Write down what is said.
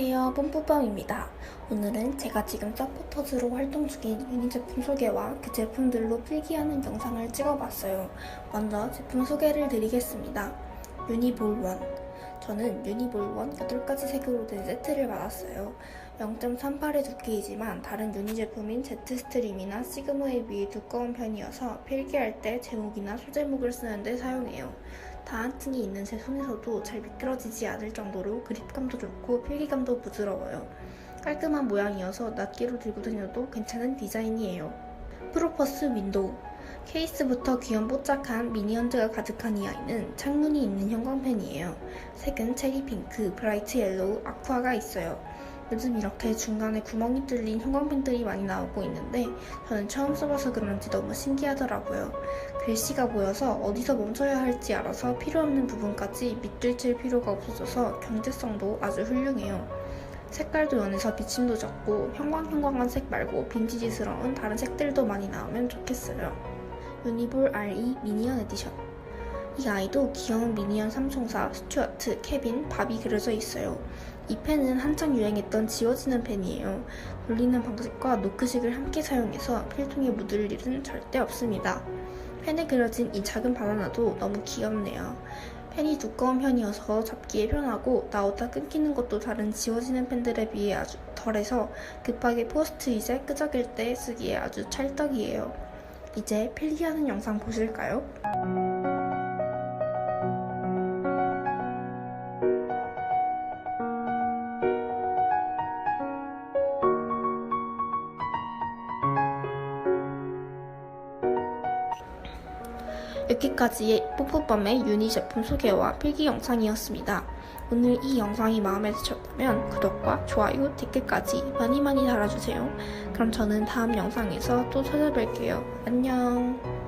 안녕하세요. 뽐뿌밤입니다. 오늘은 제가 지금 서포터즈로 활동 중인 유니 제품 소개와 그 제품들로 필기하는 영상을 찍어봤어요. 먼저 제품 소개를 드리겠습니다. 유니볼 1. 저는 유니볼 1 8가지 색으로 된 세트를 받았어요. 0.38의 두께이지만 다른 유니 제품인 제트스트림이나 시그마에 비해 두꺼운 편이어서 필기할 때 제목이나 소제목을 쓰는데 사용해요. 다한 튼이 있는 제 손에서도 잘 미끄러지지 않을 정도로 그립감도 좋고 필기감도 부드러워요. 깔끔한 모양이어서 낱개로 들고 다녀도 괜찮은 디자인이에요. 프로퍼스 윈도우 케이스부터 귀염 뽀짝한 미니언즈가 가득한 이 아이는 창문이 있는 형광펜이에요. 색은 체리 핑크, 브라이트 옐로우, 아쿠아가 있어요. 요즘 이렇게 중간에 구멍이 뚫린 형광펜들이 많이 나오고 있는데 저는 처음 써봐서 그런지 너무 신기하더라고요. 글씨가 보여서 어디서 멈춰야 할지 알아서 필요 없는 부분까지 밑줄 칠 필요가 없어져서 경제성도 아주 훌륭해요. 색깔도 연해서 비침도 적고 형광형광한 색 말고 빈티지스러운 다른 색들도 많이 나오면 좋겠어요. 유니볼 RE 미니언 에디션 이 아이도 귀여운 미니언 삼총사, 스튜어트, 케빈, 밥이 그려져 있어요. 이 펜은 한창 유행했던 지워지는 펜이에요. 돌리는 방식과 노크식을 함께 사용해서 필통에 묻을 일은 절대 없습니다. 펜에 그려진 이 작은 바나나도 너무 귀엽네요. 펜이 두꺼운 편이어서 잡기에 편하고 나오다 끊기는 것도 다른 지워지는 펜들에 비해 아주 덜해서 급하게 포스트잇에 끄적일 때 쓰기에 아주 찰떡이에요. 이제 필기하는 영상 보실까요? 여기까지의 뽀뽀밤의 유니 제품 소개와 필기 영상이었습니다. 오늘 이 영상이 마음에 드셨다면 구독과 좋아요, 댓글까지 많이 많이 달아주세요. 그럼 저는 다음 영상에서 또 찾아뵐게요. 안녕.